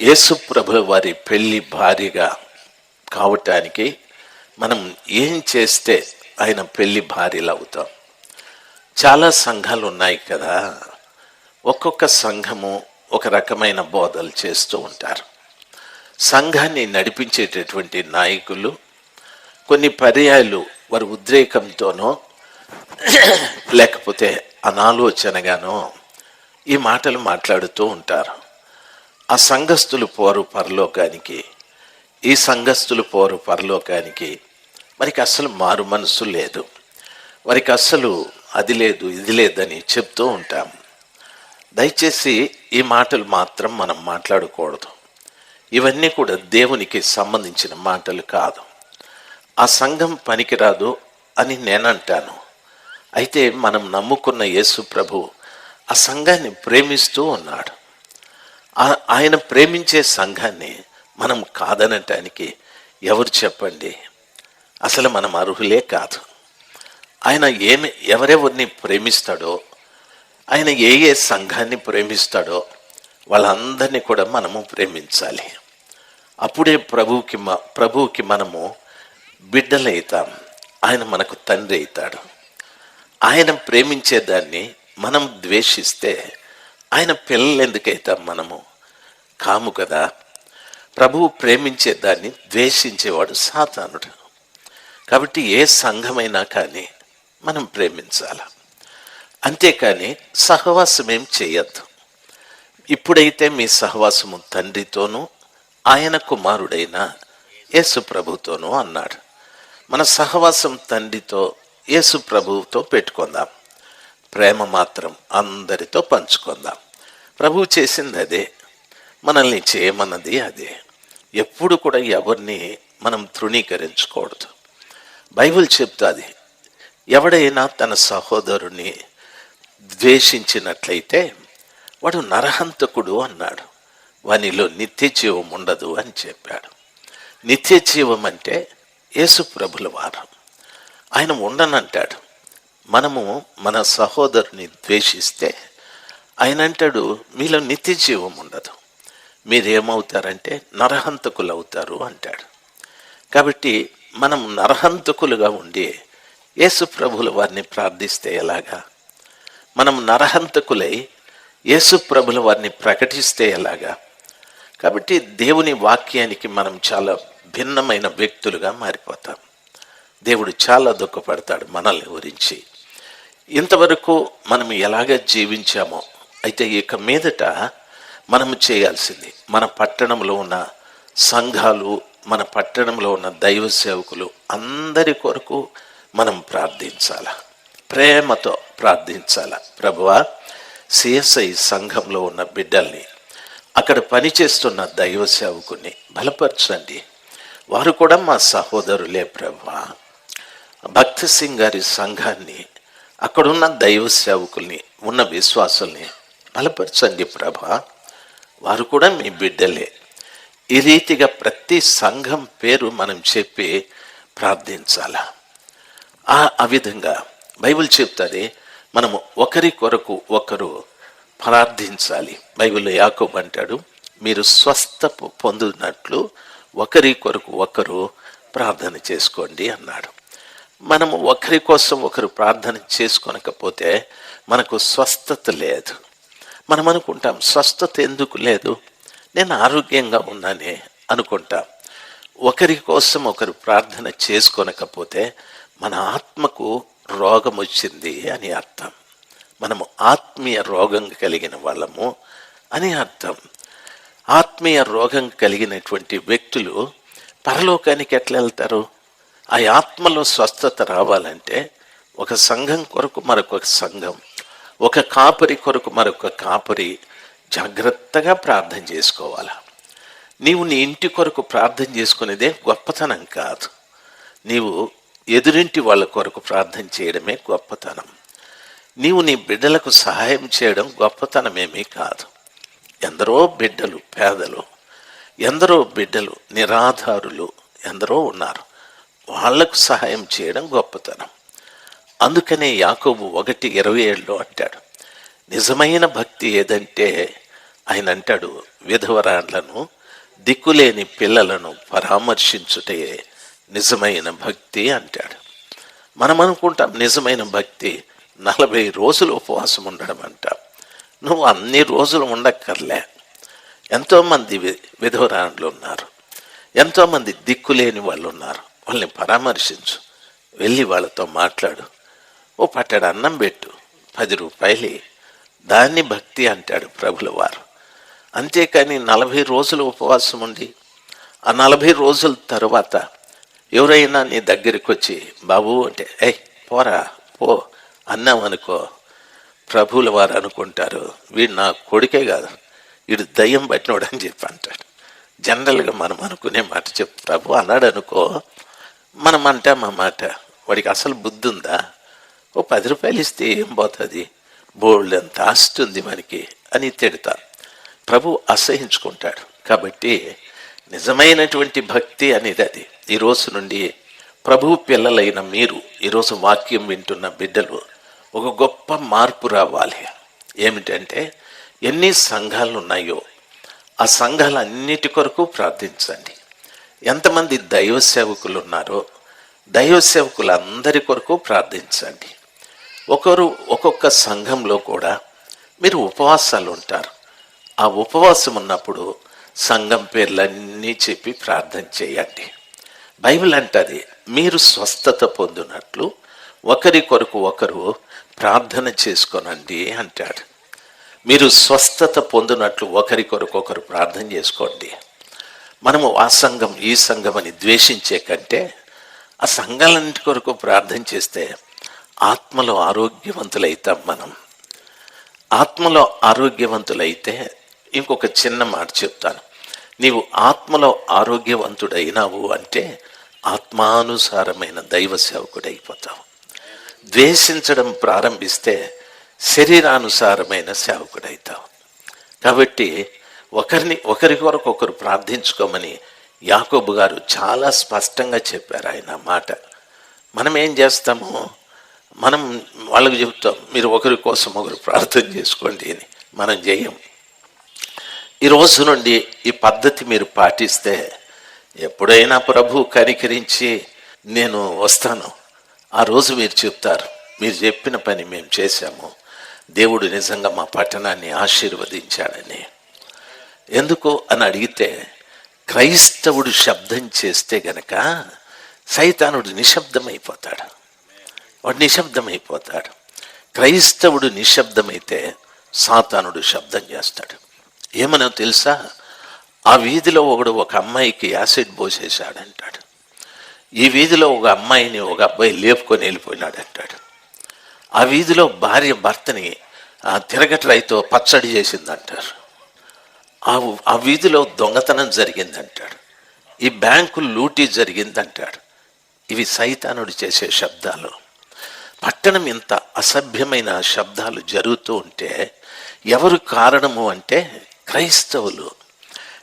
యేసుప్రభు వారి పెళ్ళి భార్యగా కావటానికి మనం ఏం చేస్తే ఆయన పెళ్ళి భార్యలు అవుతాం? చాలా సంఘాలు ఉన్నాయి కదా. ఒక్కొక్క సంఘము ఒక రకమైన బోధలు చేస్తూ ఉంటారు. సంఘాన్ని నడిపించేటటువంటి నాయకులు కొన్ని పర్యాయాలు వారి ఉద్రేకంతోనో లేకపోతే అనాలోచనగానో ఈ మాటలు మాట్లాడుతూ ఉంటారు. ఆ సంఘస్థులు పోరు పరలోకానికి ఈ సంఘస్థులు పోరు పరలోకానికి. వారికి అస్సలు మారు మనసు లేదు. వారికి అస్సలు అది లేదు ఇది లేదని చెప్తూ ఉంటాం. దయచేసి ఈ మాటలు మాత్రం మనం మాట్లాడకూడదు. ఇవన్నీ కూడా దేవునికి సంబంధించిన మాటలు కాదు. ఆ సంఘం పనికిరాదు అని నేనంటాను. అయితే మనం నమ్ముకున్న యేసు ప్రభు ఆ సంఘాన్ని ప్రేమిస్తూ ఉన్నాడు. ఆయన ప్రేమించే సంఘాన్ని మనం కాదనటానికి ఎవరు చెప్పండి? అసలు మనం అర్హులే కాదు. ఆయన ఏమి ఎవరెవరిని ప్రేమిస్తాడో ఆయన ఏ ఏ సంఘాన్ని ప్రేమిస్తాడో వాళ్ళందరినీ కూడా మనము ప్రేమించాలి. అప్పుడే ప్రభువుకి మ ప్రభువుకి మనము బిడ్డలవుతాం ఆయన మనకు తండ్రి అవుతాడు ఆయన ప్రేమించేదాన్ని మనం ద్వేషిస్తే ఆయన పిల్లలు ఎందుకైతాం మనము? కాము కదా. ప్రభువు ప్రేమించే దాన్ని ద్వేషించేవాడు సాతానుడు. కాబట్టి ఏ సంఘమైనా కానీ మనం ప్రేమించాలి. అంతేకాని సహవాసం ఏం చేయొద్దు. ఇప్పుడైతే మీ సహవాసము తండ్రితోనూ ఆయన కుమారుడైన యేసు ప్రభుతోనూ అన్నాడు. మన సహవాసం తండ్రితో యేసు ప్రభువుతో పెట్టుకుందాం. ప్రేమ మాత్రం అందరితో పంచుకుందాం. ప్రభువు చేసింది అదే. మనల్ని చేయమన్నది అదే. ఎప్పుడు కూడా ఎవరిని మనం తృణీకరించకూడదు. బైబిల్ చెప్తుంది ఎవడైనా తన సహోదరుని ద్వేషించినట్లయితే వాడు నరహంతకుడు అన్నాడు. వానిలో నిత్య జీవం ఉండదు అని చెప్పాడు. నిత్య జీవం అంటే యేసు ప్రభుల వారం. ఆయన ఉండనంటాడు. మనము మన సహోదరుని ద్వేషిస్తే ఆయన అంటాడు మీలో నిత్య జీవం ఉండదు. మీరేమవుతారంటే నరహంతకులు అవుతారు అంటాడు. కాబట్టి మనం నరహంతకులుగా ఉండి యేసు ప్రభుల వారిని ప్రార్థిస్తే ఎలాగా? మనం నరహంతకులై యేసు ప్రభుల వారిని ప్రకటిస్తే ఎలాగా? కాబట్టి దేవుని వాక్యానికి మనం చాలా భిన్నమైన వ్యక్తులుగా మారిపోతాం. దేవుడు చాలా దుఃఖపడతాడు మనల్ని గురించి. ఇంతవరకు మనం ఎలాగ జీవించామో అయితే ఇక మీదట మనం చేయాల్సింది మన పట్టణంలో ఉన్న సంఘాలు మన పట్టణంలో ఉన్న దైవ సేవకులు అందరి కొరకు మనం ప్రార్థించాల? ప్రేమతో ప్రార్థించాల? ప్రభువా సిఎస్ఐ సంఘంలో ఉన్న బిడ్డల్ని అక్కడ పనిచేస్తున్న దైవ సేవకుని బలపరచండి. వారు కూడా మా సహోదరులే ప్రభా భక్తి సింగ్ గారి సంఘాన్ని అక్కడున్న దైవ సేవకుల్ని ఉన్న విశ్వాసుల్ని బలపరచండి ప్రభా వారు కూడా మీ బిడ్డలే. ఈ రీతిగా ప్రతి సంఘం పేరు మనం చెప్పి ప్రార్థించాల? ఆ ఆ విధంగా బైబిల్ చెప్తుంది మనము ఒకరి కొరకు ఒకరు ప్రార్థించాలి. బైబిల్లో యాకోబ్ అంటాడు మీరు స్వస్థ పొందినట్లు ఒకరి కొరకు ఒకరు ప్రార్థన చేసుకోండి అన్నాడు. మనము ఒకరి కోసం ఒకరు ప్రార్థన చేసుకొనకపోతే మనకు స్వస్థత లేదు. మనం అనుకుంటాం స్వస్థత ఎందుకు లేదు? నేను ఆరోగ్యంగా ఉన్నానే అనుకుంటాం. ఒకరి కోసం ఒకరు ప్రార్థన చేసుకొనకపోతే మన ఆత్మకు రోగం వచ్చింది అని అర్థం. మనము ఆత్మీయ రోగం కలిగిన వాళ్ళము అని అర్థం. ఆత్మీయ రోగం కలిగినటువంటి వ్యక్తులు పరలోకానికి ఎట్లా వెళ్తారు? ఆ ఆత్మలో స్వస్థత రావాలంటే ఒక సంఘం కొరకు మరొక సంఘం. ఒక కాపరి కొరకు మరొక కాపరి జాగ్రత్తగా ప్రార్థన చేసుకోవాలి? నీవు నీ ఇంటి కొరకు ప్రార్థన చేసుకునేదే గొప్పతనం కాదు. నీవు ఎదురింటి వాళ్ళ కొరకు ప్రార్థన చేయడమే గొప్పతనం. నీవు నీ బిడ్డలకు సహాయం చేయడం గొప్పతనమేమీ కాదు. ఎందరో బిడ్డలు పేదలు ఎందరో బిడ్డలు నిరాధారులు ఎందరో ఉన్నారు. వాళ్ళకు సహాయం చేయడం గొప్పతనం. అందుకనే యాకోబు ఒకటి ఇరవై ఏళ్ళు అంటాడు నిజమైన భక్తి ఏదంటే ఆయన అంటాడు విధవరాళ్ళను దిక్కులేని పిల్లలను పరామర్శించుటే నిజమైన భక్తి అంటాడు. మనం అనుకుంటాం నిజమైన భక్తి నలభై రోజులు ఉపవాసం ఉండడం అంటాం. నువ్వు అన్ని రోజులు ఉండక్కర్లే. ఎంతోమంది వి- ఉన్నారు. ఎంతోమంది దిక్కులేని వాళ్ళు ఉన్నారు వాళ్ళని పరామర్శించు. వెళ్ళి వాళ్ళతో మాట్లాడు. ఓ పట్టడు అన్నం పెట్టు పది రూపాయలు. దాన్ని భక్తి అంటాడు ప్రభుల వారు అంతేకాని నలభై రోజులు ఉపవాసం ఉండి ఆ నలభై రోజుల తర్వాత ఎవరైనా నీ దగ్గరికి వచ్చి బాబు అంటే ఏయ్ పోరా పో అన్నాం అనుకో ప్రభువుల వారు అనుకుంటారు. వీడు నా కొడుకే కాదు వీడు దయ్యం పట్టినోడు అని చెప్పి అంటాడు. జనరల్గా మనం అనుకునే మాట చెప్పు ప్రభు అన్నాడు అనుకో మనం అంటాం ఆ మాట. వాడికి అసలు బుద్ధి ఉందా ఓ పది రూపాయలు ఇస్తే ఏం పోతుంది? బోల్డ్ అంత ఆస్తి ఉంది మనకి అని తిడతా ప్రభు అసహించుకుంటాడు. కాబట్టి నిజమైనటువంటి భక్తి అనేది అది. ఈ రోజు నుండి ప్రభు పిల్లలైన మీరు ఈరోజు వాక్యం వింటున్న బిడ్డలు ఒక గొప్ప మార్పు రావాలి. ఏమిటంటే ఎన్ని సంఘాలు ఉన్నాయో ఆ సంఘాలన్నిటి కొరకు ప్రార్థించండి. ఎంతమంది దైవ సేవకులు ఉన్నారో దైవ సేవకులందరి కొరకు ప్రార్థించండి. ఒకరు ఒక్కొక్క సంఘంలో కూడా మీరు ఉపవాసాలు ఉంటారు. ఆ ఉపవాసం ఉన్నప్పుడు సంఘం పేర్లన్నీ చెప్పి ప్రార్థన చేయండి. బైబిల్ అంటది మీరు స్వస్థత పొందినట్లు ఒకరి కొరకు ఒకరు ప్రార్థన చేసుకోనండి అంటాడు. మీరు స్వస్థత పొందినట్లు ఒకరి కొరకు ఒకరు ప్రార్థన చేసుకోండి. మనము ఆ సంఘం ఈ సంఘం అని ద్వేషించే కంటే ఆ సంఘాలన్నిటి కొరకు ప్రార్థన చేస్తే ఆత్మలో ఆరోగ్యవంతులైతాం మనం. ఆత్మలో ఆరోగ్యవంతులైతే ఇంకొక చిన్న మాట చెప్తాను. నీవు ఆత్మలో ఆరోగ్యవంతుడైనావు అంటే ఆత్మానుసారమైన దైవ సేవకుడైపోతావు. ద్వేషించడం ప్రారంభిస్తే శరీరానుసారమైన సేవకుడైతావు. కాబట్టి ఒకరిని ఒకరి కొరకు ఒకరు ప్రార్థించుకోమని యాకోబు గారు చాలా స్పష్టంగా చెప్పారు ఆయన మాట. మనం ఏం చేస్తాము? మనం వాళ్ళకి చెప్తాం మీరు ఒకరి కోసం ఒకరు ప్రార్థన చేసుకోండి అని. మనం చేయం ఈ రోజు నుండి ఈ పద్ధతి మీరు పాటిస్తే ఎప్పుడైనా ప్రభు కనికరించి నేను వస్తాను. ఆ రోజు మీరు చెప్తారు మీరు చెప్పిన పని మేము చేశాము. దేవుడు నిజంగా మా పట్టణాన్ని ఆశీర్వదించాడని. ఎందుకు అని అడిగితే క్రైస్తవుడు శబ్దం చేస్తే గనక సైతానుడు నిశ్శబ్దమైపోతాడు. వాడు నిశ్శబ్దమైపోతాడు. క్రైస్తవుడు నిశ్శబ్దమైతే సాతానుడు శబ్దం చేస్తాడు. ఏమనో తెలుసా? ఆ వీధిలో ఒకడు ఒక అమ్మాయికి యాసిడ్ పోసేశాడంటాడు. ఈ వీధిలో ఒక అమ్మాయిని ఒక అబ్బాయి లేపుకొని వెళ్ళిపోయినాడు అంటాడు ఆ వీధిలో భార్య భర్తని ఆ పచ్చడి చేసిందంటారు. ఆ ఆ వీధిలో దొంగతనం జరిగిందంటాడు. ఈ బ్యాంకు లూటీ జరిగిందంటాడు. ఇవి సైతానుడు చేసే శబ్దాలు. పట్టణం ఇంత అసభ్యమైన శబ్దాలు జరుగుతూ ఉంటే ఎవరు కారణము అంటే క్రైస్తవులు.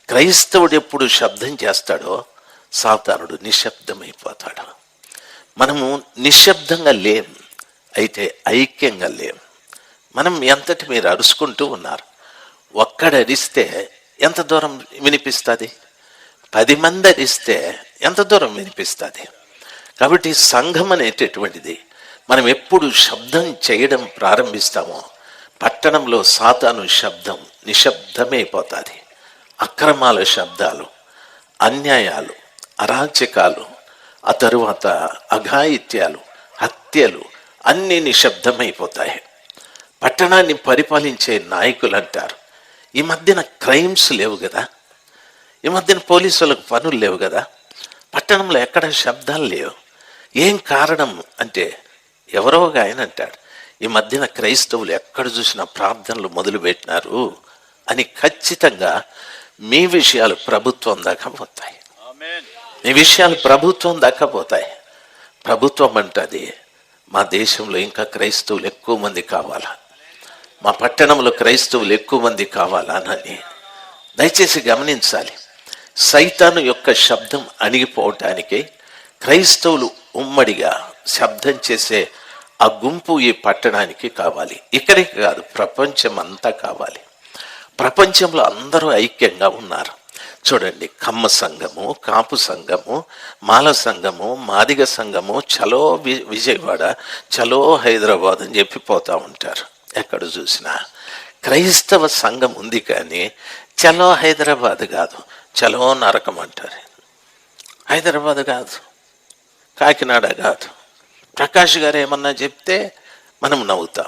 క్రైస్తవుడు ఎప్పుడు శబ్దం చేస్తాడో సాతానుడు నిశ్శబ్దమైపోతాడు. మనము నిశ్శబ్దంగా లేం అయితే ఐక్యంగా లేం. మనం ఎంతటి మీరు అరుచుకుంటూ ఉన్నారు? ఒక్కడ అరిస్తే ఎంత దూరం వినిపిస్తుంది? పది మంది అరిస్తే ఎంత దూరం వినిపిస్తుంది? కాబట్టి సంఘం అనేటటువంటిది మనం ఎప్పుడు శబ్దం చేయడం ప్రారంభిస్తామో పట్టణంలో సాతాను శబ్దం నిశ్శబ్దమైపోతుంది అక్రమాల శబ్దాలు అన్యాయాలు అరాచకాలు ఆ తరువాత అఘాయిత్యాలు హత్యలు అన్నీ నిశ్శబ్దమైపోతాయి. పట్టణాన్ని పరిపాలించే నాయకులు అంటారు. ఈ మధ్యన క్రైమ్స్ లేవు కదా? ఈ మధ్యన పోలీసులకు పనులు లేవు కదా? పట్టణంలో ఎక్కడ శబ్దాలు లేవు. ఏం కారణం అంటే ఎవరో ఒక ఆయన అంటాడు ఈ మధ్యన క్రైస్తవులు ఎక్కడ చూసినా ప్రార్థనలు మొదలుపెట్టినారు అని ఖచ్చితంగా మీ విషయాలు ప్రభుత్వం దాకా పోతాయి. మీ విషయాలు ప్రభుత్వం దాకా పోతాయి. ప్రభుత్వం అంటది మా దేశంలో ఇంకా క్రైస్తవులు ఎక్కువ మంది కావాలా? మా పట్టణంలో క్రైస్తవులు ఎక్కువ మంది కావాలా? అని. దయచేసి గమనించాలి. సైతాను యొక్క శబ్దం అణిగిపోవటానికి క్రైస్తవులు ఉమ్మడిగా శబ్దం చేసే ఆ గుంపు ఈ పట్టణానికి కావాలి. ఇక్కడికి కాదు ప్రపంచం అంతా కావాలి. ప్రపంచంలో అందరూ ఐక్యంగా ఉన్నారు. చూడండి కమ్మ సంఘము కాపు సంఘము మాల సంఘము మాదిగ సంఘము చలో వి- విజయవాడ చలో హైదరాబాద్ అని చెప్పి పోతూ ఉంటారు. ఎక్కడ చూసినా. క్రైస్తవ సంఘం ఉంది కానీ చలో హైదరాబాద్ కాదు. చలో నరకం అంటారు. హైదరాబాద్ కాదు. కాకినాడ కాదు. ప్రకాష్ గారు ఏమన్నా చెప్తే మనం నవ్వుతాం.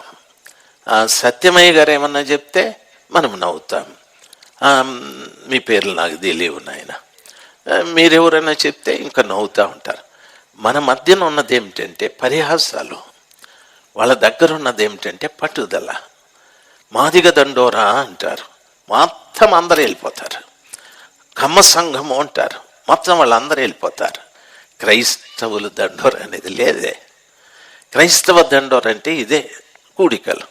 సత్యమయ్య గారు ఏమన్నా చెప్తే మనం నవ్వుతాం. మీ పేర్లు నాకు తెలియవు నాయన. మీరెవరైనా చెప్తే ఇంకా నవ్వుతూ ఉంటారు. మన మధ్యన ఉన్నది ఏమిటంటే పరిహాసాలు. వాళ్ళ దగ్గర ఉన్నది ఏమిటంటే పట్టుదల. మాదిగ దండోరా అంటారు. మొత్తం అందరూ వెళ్ళిపోతారు. కమ్మ సంఘము అంటారు. మొత్తం వాళ్ళందరూ వెళ్ళిపోతారు. క్రైస్తవులు దండోర అనేది లేదే. క్రైస్తవ దండోర్ అంటే ఇదే కూడికలు.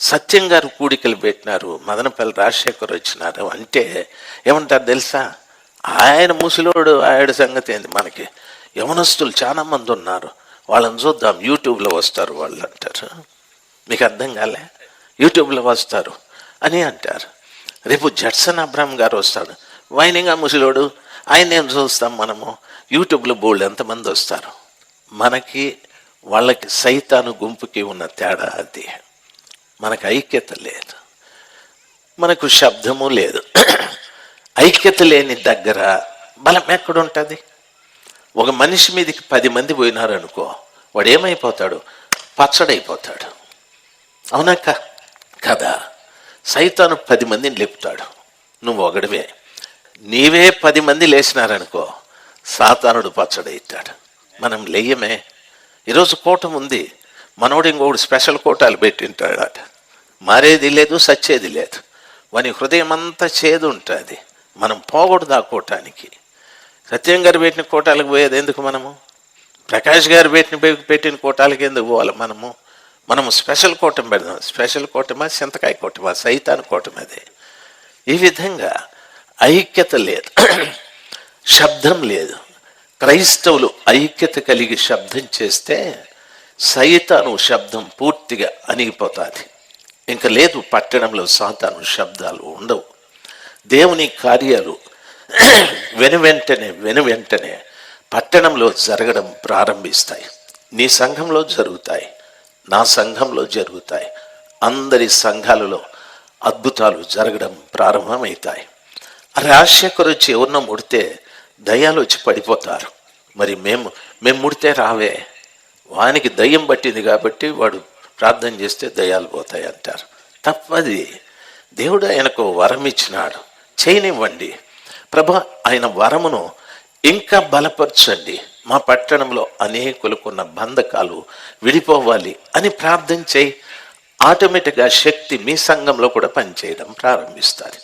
సత్యం గారు కూడికలు పెట్టినారు మదనపల్లి రాజశేఖర్ వచ్చినారు అంటే ఏమంటారు తెలుసా? ఆయన ముసలోడు ఆయన సంగతి ఏంది మనకి? యవనస్తులు చాలా మంది ఉన్నారు. వాళ్ళని చూద్దాం యూట్యూబ్లో వస్తారు వాళ్ళు అంటారు. మీకు అర్థం కాలే? యూట్యూబ్లో వస్తారు అని అంటారు. రేపు జడ్సన్ అబ్రామ్ గారు వస్తాడు. వైనింగా ముసలోడు ఆయన ఏం చూస్తాం మనము? యూట్యూబ్లో బోళ్ళు ఎంతమంది వస్తారు? మనకి వాళ్ళకి సైతాను గుంపుకి ఉన్న తేడా అది. మనకు ఐక్యత లేదు. మనకు శబ్దము లేదు. ఐక్యత లేని దగ్గర బలం ఎక్కడుంటుంది? ఒక మనిషి మీదకి పది మంది పోయినారనుకో వాడు ఏమైపోతాడు పచ్చడైపోతాడు. అవునాక కదా. సైతాను పది మందిని లేపుతాడు. నువ్వు ఒకడివే. నీవే పది మంది లేచినారనుకో సాతానుడు పచ్చడైతాడు. మనం లేయమే. ఈరోజు కోటం ఉంది. మనోడు ఇంకోడు స్పెషల్ కోటాలు పెట్టింటాడట. మారేది లేదు సచ్చేది లేదు. వాని హృదయం అంతా చేదు ఉంటుంది. మనం పోకూడదు ఆ కూటానికి. సత్యం గారు పెట్టిన కోటాలకు పోయేది ఎందుకు మనము? ప్రకాష్ గారు పెట్టిన పెట్టిన కోటాలకి ఎందుకు పోవాలి మనము? మనము స్పెషల్ కోటం పెడదాం. స్పెషల్ కూటమా చింతకాయ కూటమా సైతాన్ కూటమి అది. ఈ విధంగా ఐక్యత లేదు. శబ్దం లేదు. క్రైస్తవులు ఐక్యత కలిగి శబ్దం చేస్తే సైతాను శబ్దం పూర్తిగా అణిగిపోతుంది. ఇంకా లేదు పట్టణంలో సాతాను శబ్దాలు ఉండవు. దేవుని కార్యాలు వెను వెంటనే వెను వెంటనే పట్టణంలో జరగడం ప్రారంభిస్తాయి. నీ సంఘంలో జరుగుతాయి నా సంఘంలో జరుగుతాయి. అందరి సంఘాలలో అద్భుతాలు జరగడం ప్రారంభమవుతాయి. రాజశేఖర్ వచ్చి ఎవరినో ముడితే దయ్యాలు వచ్చి పడిపోతారు. మరి మేము మేము ముడితే రావే. వానికి దయ్యం పట్టింది కాబట్టి వాడు ప్రార్థన చేస్తే దయ్యాలు పోతాయి అంటారు. తప్పది. దేవుడు ఆయనకు వరం ఇచ్చినాడు. చేయనివ్వండి. ప్రభా ఆయన వరమును ఇంకా బలపరచండి. మా పట్టణంలో అనేకులకున్న బంధకాలు విడిపోవాలి అని ప్రార్థన చేయి. ఆటోమేటిక్గా శక్తి మీ సంఘంలో కూడా పనిచేయడం ప్రారంభిస్తారు.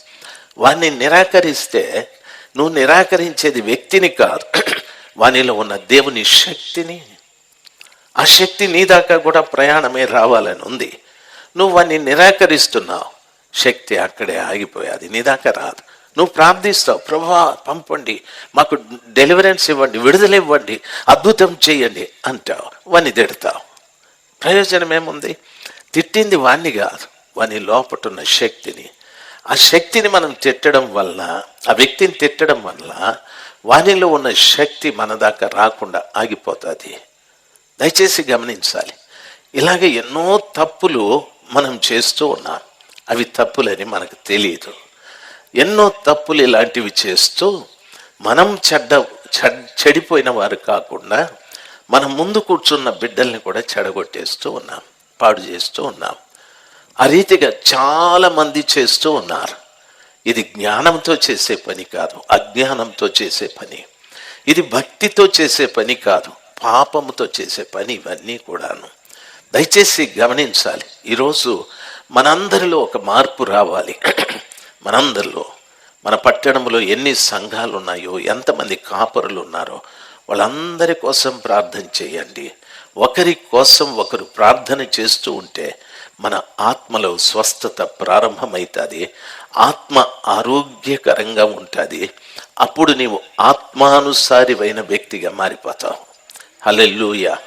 వాణ్ణి నిరాకరిస్తే నువ్వు నిరాకరించేది వ్యక్తిని కాదు. వానిలో ఉన్న దేవుని శక్తిని. ఆ శక్తి నీ దాకా కూడా ప్రయాణమే రావాలని ఉంది. నువ్వు వాన్ని నిరాకరిస్తున్నావు. శక్తి అక్కడే ఆగిపోయాది. నీ దాకా రాదు. నువ్వు ప్రార్థిస్తావు ప్రభా పంపండి. మాకు డెలివరెన్స్ ఇవ్వండి విడుదల ఇవ్వండి అద్భుతం చేయండి అంటావు. వాణ్ణి తిడతావు. ప్రయోజనం ఏముంది? తిట్టింది వాణ్ణి కాదు. వాని లోపటున్న శక్తిని ఆ శక్తిని మనం తిట్టడం వల్ల ఆ వ్యక్తిని తిట్టడం వల్ల వానిలో ఉన్న శక్తి మన దాకా రాకుండా ఆగిపోతుంది. దయచేసి గమనించాలి. ఇలాగే ఎన్నో తప్పులు మనం చేస్తూ ఉన్నాం. అవి తప్పులని మనకు తెలియదు ఎన్నో తప్పులు ఇలాంటివి చేస్తూ మనం చెడ్డ చెడిపోయిన వారు కాకుండా మనం ముందు కూర్చున్న బిడ్డల్ని కూడా చెడగొట్టేస్తూ ఉన్నాం. పాడు చేస్తూ ఉన్నాం. ఆ రీతిగా చాలామంది చేస్తూ ఉన్నారు. ఇది జ్ఞానంతో చేసే పని కాదు అజ్ఞానంతో చేసే పని. ఇది భక్తితో చేసే పని కాదు పాపముతో చేసే పని ఇవన్నీ కూడాను. దయచేసి గమనించాలి ఈరోజు మనందరిలో ఒక మార్పు రావాలి. మనందరిలో మన పట్టణంలో ఎన్ని సంఘాలు ఉన్నాయో ఎంతమంది కాపరులు ఉన్నారో వాళ్ళందరి కోసం ప్రార్థన చేయండి. ఒకరి కోసం ఒకరు ప్రార్థన చేస్తూ ఉంటే మన ఆత్మలో స్వస్థత ప్రారంభమవుతుంది ఆత్మ ఆరోగ్యకరంగా ఉంటుంది. అప్పుడు నీవు ఆత్మానుసారివైన వ్యక్తిగా మారిపోతావు. హలెల్లుయా.